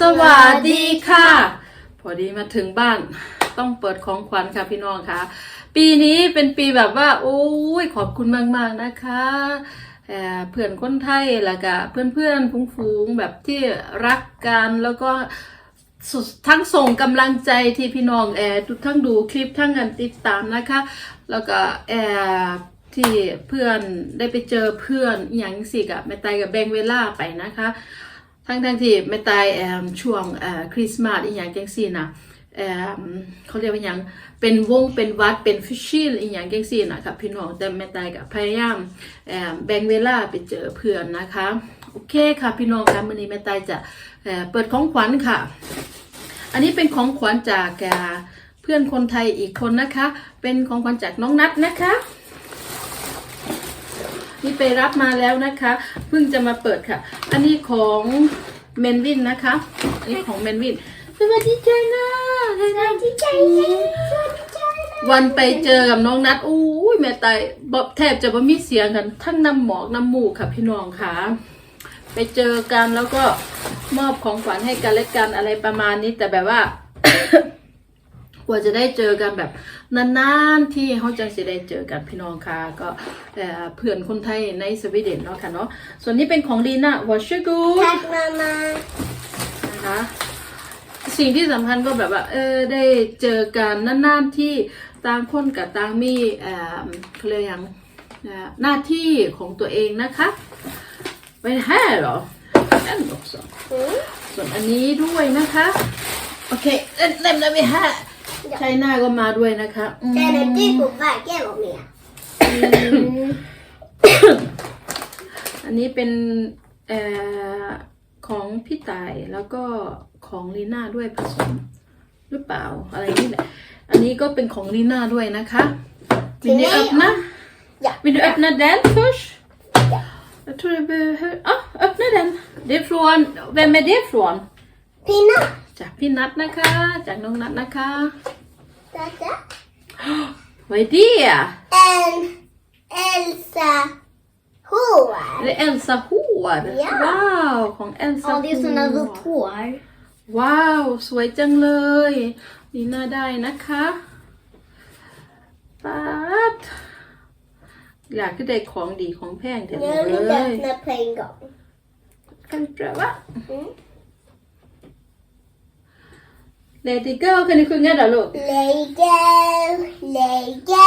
สวัสดีค่ะ พอดีมาถึงบ้านต้องเปิดของขวัญค่ะพี่น้องค่ะ ปีนี้เป็นปีแบบว่า โอ้ยขอบคุณมาก ๆ นะคะเอ่อเพื่อนคนไทยแล้วก็เพื่อนๆฟูงๆแบบที่รักกันแล้วก็ทั้งส่งกำลังใจที่พี่น้องแอร์ทุกทั้งดูคลิปทั้งกันติดตามนะคะ แล้วก็แอร์ที่เพื่อนได้ไปเจอเพื่อนอย่างสิกับแม่ไตกับแบงเวล่าไปนะคะ ทั้งทั้งที่แม่ตายแอมช่วงคริสต์มาสอีกอย่างจังซี่นะแอมเขาเรียกว่าอย่างเป็นวงเป็นวัดเป็นฟิชชิลอีกอย่างจังซี่นะครับพี่น้องแต่แม่ตายกับพยายามแอมแบ่งเวลาไปเจอเพื่อนนะคะโอเคค่ะพี่น้องค่ะมื้อนี้แม่ตายจะเปิดของขวัญค่ะ อันนี้เป็นของขวัญจากเอ่อเพื่อนคนไทยอีกคนนะคะ เป็นของขวัญจากน้องนัทนะคะ นี่ไปรับมาแล้วนะคะเพิ่งจะมาเปิดค่ะ อันนี้ของเมนวินนะคะอันนี้ของเมนวินสวัสดีจ้านะสวัสดีจ้าวันไปเจอกับน้องนัดอู้ยแม่ตายบแทบจะบ่มีเสียงกันทั้งน้ำหมอกน้ำมูกค่ะพี่น้องค่ะ ไปเจอกันแล้วก็มอบของขวัญให้กันและกันอะไรประมาณนี้แต่แบบว่า กว่าจะได้เจอกันแบบนานๆที่เขาจังสิได้เจอกันพี่น้องค่ะก็เอ่อเพื่อนคนไทยในสวีเดนเนาะค่ะเนาะส่วนนี้เป็นของลีน่าวอชกูด Tack mamma. นะคะสิ่งที่สำคัญก็แบบว่าเออได้เจอกันนานๆที่ต่างคนกับต่างมีเอ่อเขาเรียกอย่างเอ่อหน้าที่ของตัวเองนะคะไปแห่หรอแอนบอกส Mm. ส่วนอันนี้ด้วยนะคะโอเคเล่ นเล่นได้ไหมฮะใช้หน้าก็มาด้วยนะคะอืม Den är dyr på varje gång med. อันนี้เป็นเอ่อของพี่ต่ายแล้วก็ของลีน่าด้วยผสมหรือเปล่าอะไรนี่แหละอันนี้ก็เป็นของลีน่าด้วยนะคะวินดู öppna Ja. Vill du öppna den först? Ja. Jag tror du behöver... Ja, öppna den. Det är från... Vem är det från? Pinna. จากพี่นัทนะคะ จากน้องนัทนะคะ Detta. Vad är det? En Elsa hår. Det är Elsa hår. Ja. Wow, ของ Elsa Ja, det är såna hår. rött hår. ว้าว สวยจังเลย นี่น่าได้นะคะปัดอยากจะได้ของดีของแพงแต่ Jag vill เลย öppna på en gång. กันเปล่าวะ Mm. Let it go kan du sjunga då look Let go, let it go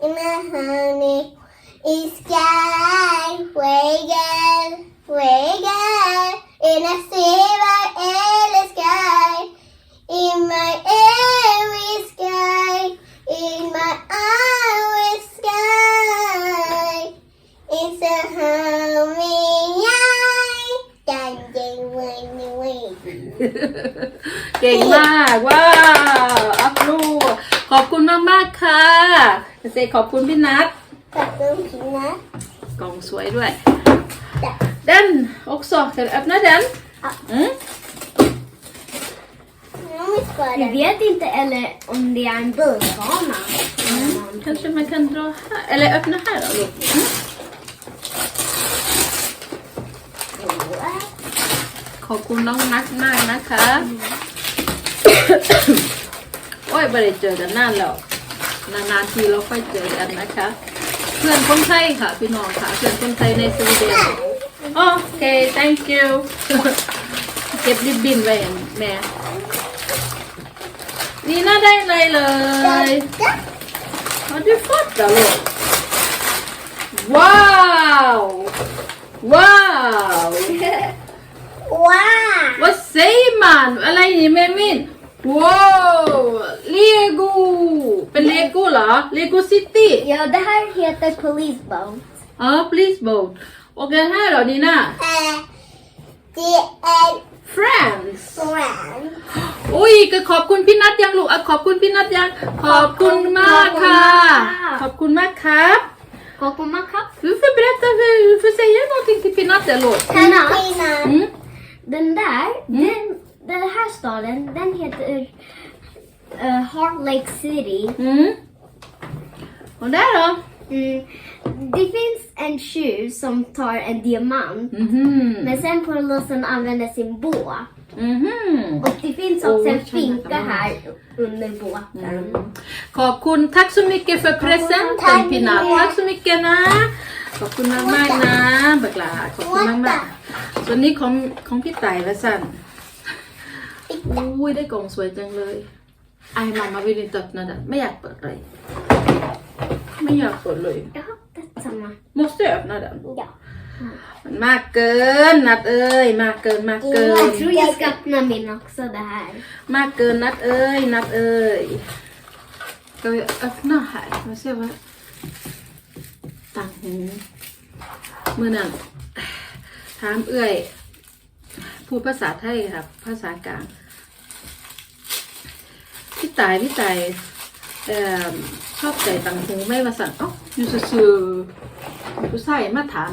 in the honey is sky. Wiggle, wiggle in a silver endless sky. In my airy sky, in my airy sky. It's a eye. Dancing, winning, winning. เก่งมากว้าวอัพลูกขอบคุณมากมากๆค่ะเซขอบคุณพี่นัท Tack så mycket. กล่องสวยด้วย Tack. Den också kan du öppna den Ja. mm. Vi vet inte eller om det är en bilbana. Kanske man kan dra här eller öppna här då look mm. ขอบคุณน้อ โอ้ยไม่ได้เจอกันนานแล้วนานๆทีเราค่อยเจอกันนะคะ เพื่อนคนไทยค่ะ พี่น้องค่ะ เพื่อนคนไทยในสวีเดนโอเค thank you เก็บริบบิ้นไว้แม่นี่น่าได้เลยเลย Har du fått det då? Wow! Wow! Wow! Vad säger man? อะไรนี่แม่มิน Wow! Lego! เป็น Lego เหรอ Lego City Ja, det här heter Police Boat. อ๋อ Please boat โอเคให้เหรอดีน่า Eh, det är Friends Fran. อุ้ยก็ขอบคุณพี่นัทยังลูกอะขอบคุณพี่นัทยัง ขอบคุณมากค่ะ ขอบคุณมากครับ Kolla macka. Du får berätta, du får säga någonting till Pinat där låt. Pinna. Mm. Den där, den, den här staden, den heter uh, Heart Lake City. Mm. Och där då? Mm. Det finns en tjuv som tar en diamant, Mhm. men sen får låtsen använda sin båt. Mhm. Och det finns Åh, också en tjena, finka gammal. här under båten. ขอบคุณทักså mycket för presenten Pina ทัก så mycket นะ ขอบคุณมากมากๆนะบักหลาขอบคุณมากมากๆส่วนนี้ของของพี่ไต่ละสัน อุ้ยได้กล่องสวยจังเลย ไอมามาวิลินตัดนะดันไม่อยากเปิดเลย ไม่อยากเปิดเลย Ja, detsamma. måste jag öppna den Ja. มันมากเกินนัดเอ้ย มากเกินมากเกิน Jag tror jag ska öppna min också det här. มากเกินนัดเอ้ยนัดเอ้ย Ska vi öppna här? Ska vi se vad... ต่างหูเมื่อนั้นถามเอื้อย พูดภาษาไทยครับ ภาษากลาง พี่ตายพี่ตายเอ่อชอบใจต่างหูไม่มาสั่นเอ้าอยู่ซื่อๆผู้ชายมาถาม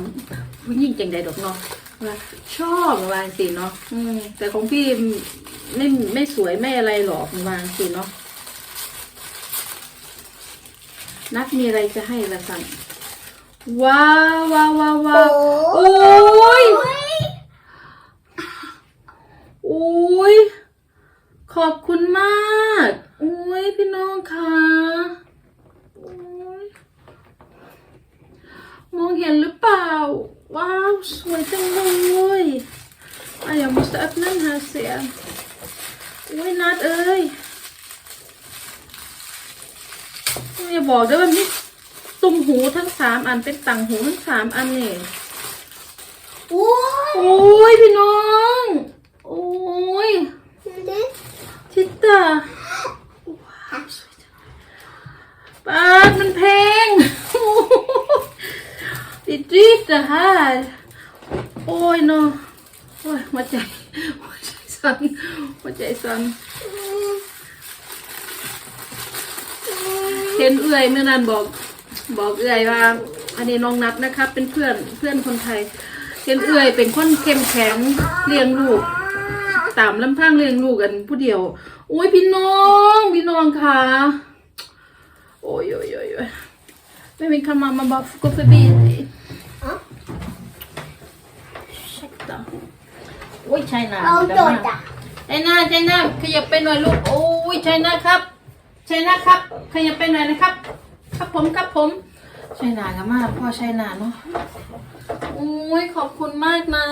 ผู้หญิงจังใดดอกเนาะว่าชอบวาจังสิเนาะอืมแต่ของพี่ไม่ไม่สวยไม่อะไรหรอกวาจังสิเนาะนัดมีอะไรจะให้ละสั่นว้าวว้าวว้าวว้าวโอ้ยโอ้ยขอบคุณมากโอ้ยพี่น้องค่ะโอ้ยมองเห็นหรือเปล่า ว้าว สวยจังเลยอะ jag måste öppna den här se โอ้ยนัดเอ้ยอย่าบอกด้วยว่านี่ตุ่มหูทั้งสามอันเป็นต่างหูทั้งสามอันนี่ Åh! โอ้ยพี่น้อง โอ้ย Titta! Wow, så är det. ป้าดมันแพง Det är dyrt det här. Oj, nå. Oj, หัวใจหัวใจสั่นหัวใจ สั่นเห็นเอื่อยเมื่อนั้นบอกบอกเอื่อยว่า อันนี้น้องนัดนะครับ เป็นเพื่อนเพื่อนคนไทยเห็นเอื่อยเป็นคนเข้มแข็งเลี้ยงลูก ตามลำพังเลี้ยงลูกกันผู้เดียวโอ้ยพี่น้องพี่น้องค่ะโอ้ยโอ้ยโอ้ยโอ้ยไม่มีคำมามาบอก gå förbi dig. Ursäkta. โอ้ยใช่นา Åh, เดี๋ยวมา Dodda. ใช่นาใช่นาขยับไปหน่อยลูก โอ้ยใช่นาครับใช่นาครับ ขยับไปหน่อยนะครับ ครับผมครับผมใช่นากันมากพ่อใช่นาเนาะโอ้ยขอบคุณมากนะ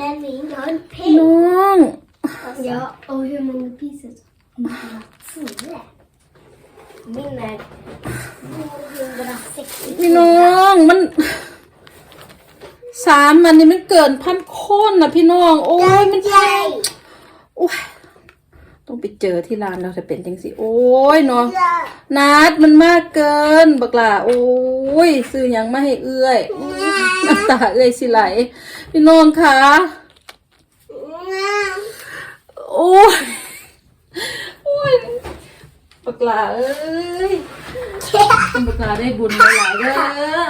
Men min har en พี่ peng. น้อง Ja, och hur många pieces? Tio. Min är 260. พี่น้องมันสามอันนี้มันเกินพันโคนนะพี่น้อง โอ้ยมันแพง โอ้ยต้องไปเจอที่ร้านเราจะเป็นจังสิโอ้ยเนาะนัดมันมากเกิน บักหล่าโอ้ยซื้อหยังมาให้เอื้อยน้ำตาเอื้อยสิไหล พี่น้องคะโอ้ยโอ้ยบักหล่าเอ้ยบักหลาได้บุญหลายๆเด้อ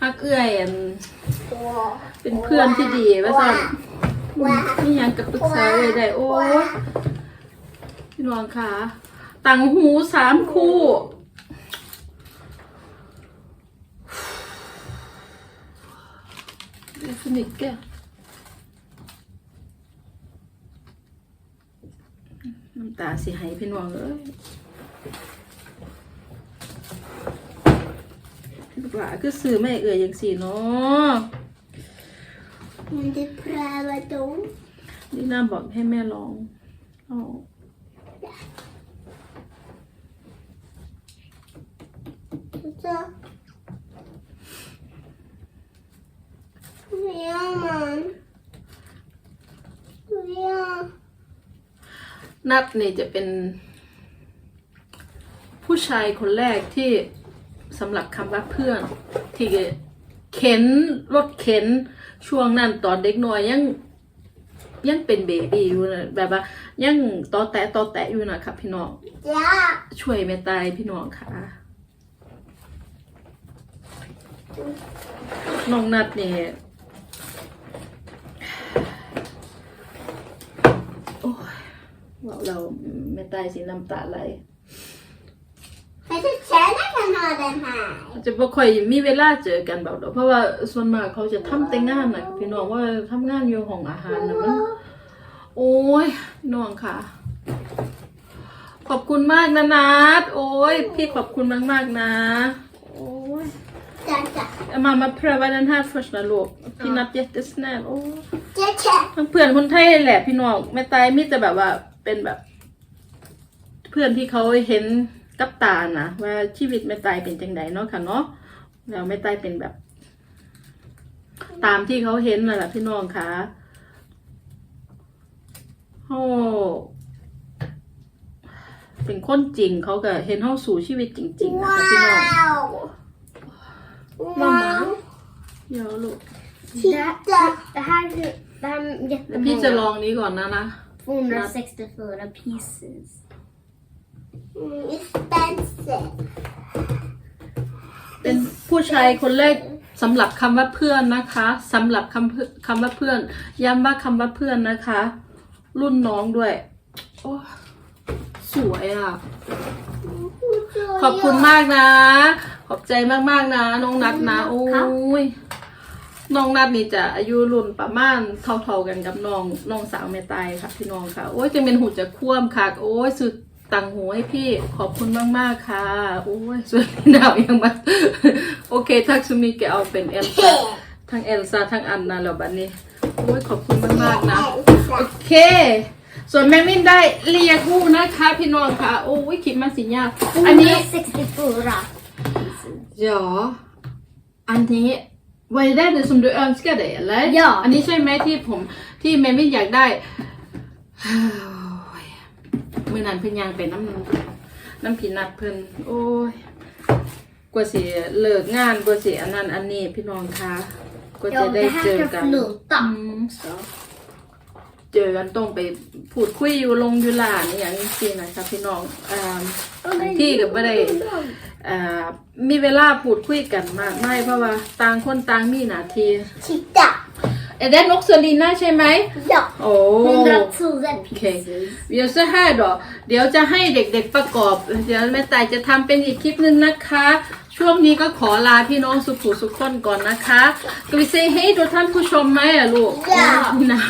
ฮักเอื้อยอัน เป็นเพื่อนที่ดีว่าสั่นนี่ยังกับปรึกษาเลยได้โอ้ยพี่น้องค่ะต่างหูสามคู่เดี๋ยวสนิทแกน้ำตาสิหายพี่น้องเอ้ยลูกหลาคือซื้อแม่เอ่ยอย่างสี่เนาะ Men du prövar dem. นี่น่าบอกให้แม่ลองลอง Så. Ja, man. Ja. นัดนี่จะเป็น ผู้ชายคนแรกที่สำหรับคำว่าเพื่อนที่ เข็นรถเข็นช่วงนั้นตอนเด็กน้อยยังยังเป็นเบบี้อยู่นะแบบว่ายังตอแตะตอแตะอยู่นะครับพี่น้อง Ja. ช่วยแม่ตายพี่น้องค่ะน้องนัดเนี่ยโอ้ยว่าเราแม่ตายสิน้ำตาไหล Men du känner kan ha den här. จะบ่ค่อยมีเวลาเจอกันแบบดอกเพราะว่าส่วนมากเขาจะทำแต่งานนะพี่น้องว่าทำงานอยู่ห้องอาหารนะมันโอ้ยพี่น้องค่ะ ขอบคุณมากนะนัดโอ้ยพี่ขอบคุณมากๆนะ โอ้ย Titta. Mamma pröva den här först när låg. Pinnat jättesnäll. Åh. Titta. ทั้งเพื่อนคนไทยแหละพี่น้องแม่ตายมิแต่แบบว่าเป็นแบบ เพื่อนที่เขาเห็น กับตานะว่าชีวิตแม่ตายเป็นจังไดเนาะค่ะเนาะแล้วแม่ตายเป็นแบบ ตามที่เขาเห็นน่ะแหละพี่น้องค่ะโอ้เป็นคนจริงเขาก็เห็นเขาสู่ชีวิตจริงๆนะคะพี่น้อง Wow. Mamma. เดี๋ยวลูก Titta. Det här, det här เดี๋ยวพี่จะล jättemånga. องนี้ก่อนนะนะ264 pieces. Mm, expensive. เป็นผู้ชายคนแรกสำหรับคำว่าเพื่อนนะคะสำหรับคำเพื่อคำว่าเพื่อน ย้ำว่าคำว่าเพื่อนนะคะ รุ่นน้องด้วย โอ้สวยอะ ขอบคุณมากนะ ขอบใจมากๆนะ น้องนัดนะโอ้ยน้องนัดนี่จะอายุรุ่นประมาณเท่าๆกันกับน้องน้องสาวแม่ตายค่ะพี่น้องค่ะ โอ้ยจะเป็นหูจะคว่ำค่ะ โอ้ยสุด ตังหูให้พี่ขอบคุณมาก ๆ ค่ะโอ้ยส่วนพี่ดาวยังมาโอเคทักซูมิแกเอาเป็นเอลซ่าทั้งเอลซ่าทั้งอันนะแล้วบัดนี้โอ้ยขอบคุณมาก ๆ นะ โอเค ส่วนแม่มินได้เรียกูนะคะ พี่น้องค่ะ โอ้ยคลิปมาสิยากอันนี้ 264. Ja. อันนี้ var det det som du önskade eller? Ja. อันนี้ใช่ไหมที่ผมที่แมมินอยากได้เมื่อนั้นเพิ่นยางไปน้ำน้ำพีนัดเพิ่นโอ้ยกว่าสิเลิกงานกว่าสิอันนั้นอันนี้พี่น้องคะกว่าจะ Ja, ได้ det เจ här อ ska กัน flyta. อืม so เจอกันต้องไปพูดคุยอยู่ลงอยู่ลานอย่างนี้สินะคะพี่น้องอ่าที่กับไม่ได้อ่ามีเวลาพูดคุยกันมากไม่เพราะว่าต่างคนต่างมีหน้าที่ Titta. เอเดน นกเซอรีน่าใช่ไหม Ja. โอ้110 pieces. เดี๋ยวจะให้ดอกเดี๋ยวจะให้เด็กๆประกอบ เดี๋ยวแม่ตายจะทำเป็นอีกคลิปหนึ่งนะคะ ช่วงนี้ก็ขอลาพี่น้องสุขุสุขคนก่อนนะคะกวิเซให้ดูท่านผู้ชมไหมอะลูก Ja. หนาว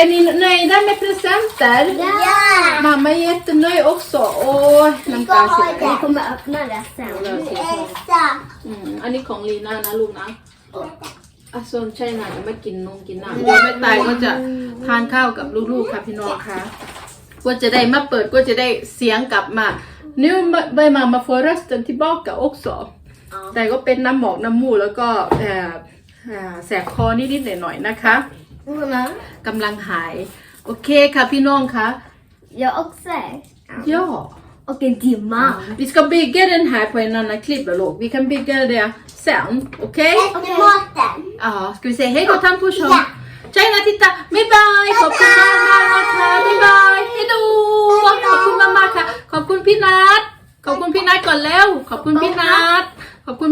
Är ni nöjda med presenter? Ja. Mamma är jättenöjd också. Åh, vänta, jag ska- Ja. Vi kommer öppna det sen. Elsa. อืมอันนี้ของลีน่านะลูกนะ อะส่วนใช่น่ะจะไม่กินนมกินน้ำเดี๋ยวแม่ตายก็จะทานข้าวกับลูกๆค่ะพี่น้องค่ะก็จะได้มาเปิดก็จะได้เสียงกลับมา nu börjar mamma få rösten tillbaka också แต่ก็เป็นน้ำหมอกน้ำมูกแล้วก็เอ่อเอ่อแสบคอนิดๆหน่อยๆนะคะ Mamma, กำลังหาย โอเคค่ะพี่น้องค่ะ jag också. Ja Och en diamant. Vi ska bygga den här på en annan klipp då, Vi kan bygga det sen, okej? Efter maten. Ja, ska vi säga hej då tandpushon? Ja. Tjejerna titta, bye bye! ขอบคุณมากมากๆนะคะ bye bye เฮยดู ขอบคุณมากมากๆค่ะ ขอบคุณพี่นัท ขอบคุณพี่นัทก่อนแล้ว ขอบคุณพี่นัท ขอบคุณมาก